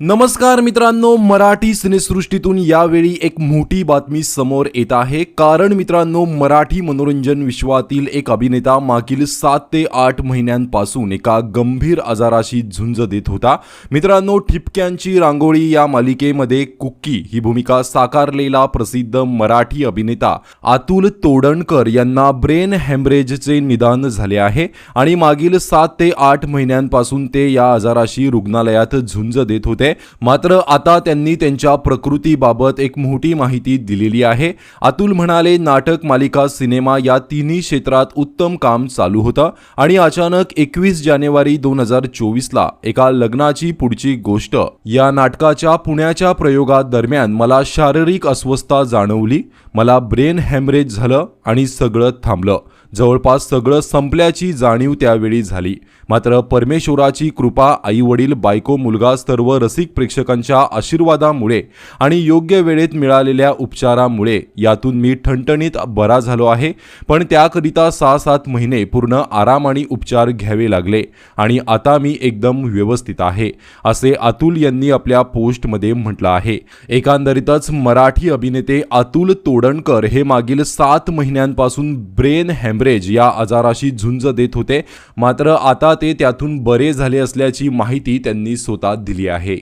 नमस्कार मित्रांनो मराठी सिनेसृष्टीतून यावेळी एक मोठी बातमी समोर येत आहे. कारण मित्रांनो मराठी मनोरंजन विश्वातील एक अभिनेता मागील सात ते आठ महिन्यांपासून एका गंभीर आजाराशी झुंज देत होता. मित्रांनो ठिपक्यांची रांगोळी या मालिकेमध्ये कुक्की ही भूमिका साकारलेला प्रसिद्ध मराठी अभिनेता अतुल तोडणकर यांना ब्रेन हॅमरेजचे निदान झाले आहे आणि मागील सात ते आठ महिन्यांपासून ते या आजाराशी रुग्णालयात झुंज देत होते. मात्र आता त्यांनी त्यांच्या प्रकृतीबाबत एक मोठी माहिती दिलेली आहे. अतुल म्हणाले नाटक मालिका सिनेमा या तिन्ही क्षेत्रात उत्तम काम चालू होतं आणि अचानक एकवीस जानेवारी दोन हजार चोवीसला एका लग्नाची पुढची गोष्ट या नाटकाच्या पुण्याच्या प्रयोगात दरम्यान मला शारीरिक अस्वस्थता जाणवली. मला ब्रेन हॅमरेज झालं आणि सगळं थांबलं. जवळपास सगळं संपल्याची जाणीव त्यावेळी झाली. मात्र परमेश्वराची कृपा आई वडील बायको मुलगा सर्व रसिक प्रेक्षकांच्या आशीर्वादामुळे आणि योग्य वेळेत मिळालेल्या उपचारामुळे यातून मी ठणठणीत बरा झालो आहे. पण त्याकरिता सहा सात महिने पूर्ण आराम आणि उपचार घ्यावे लागले आणि आता मी एकदम व्यवस्थित आहे असे अतुल यांनी आपल्या पोस्टमध्ये म्हटलं आहे. एकंदरीतच मराठी अभिनेते अतुल तोडणकर हे मागील सात महिन्यांपासून ब्रेन हॅमरेज या आजाराशी झुंज देत होते मात्र आता ते त्यातून बरे झाले असल्याची माहिती त्यांनी स्वतः दिली आहे.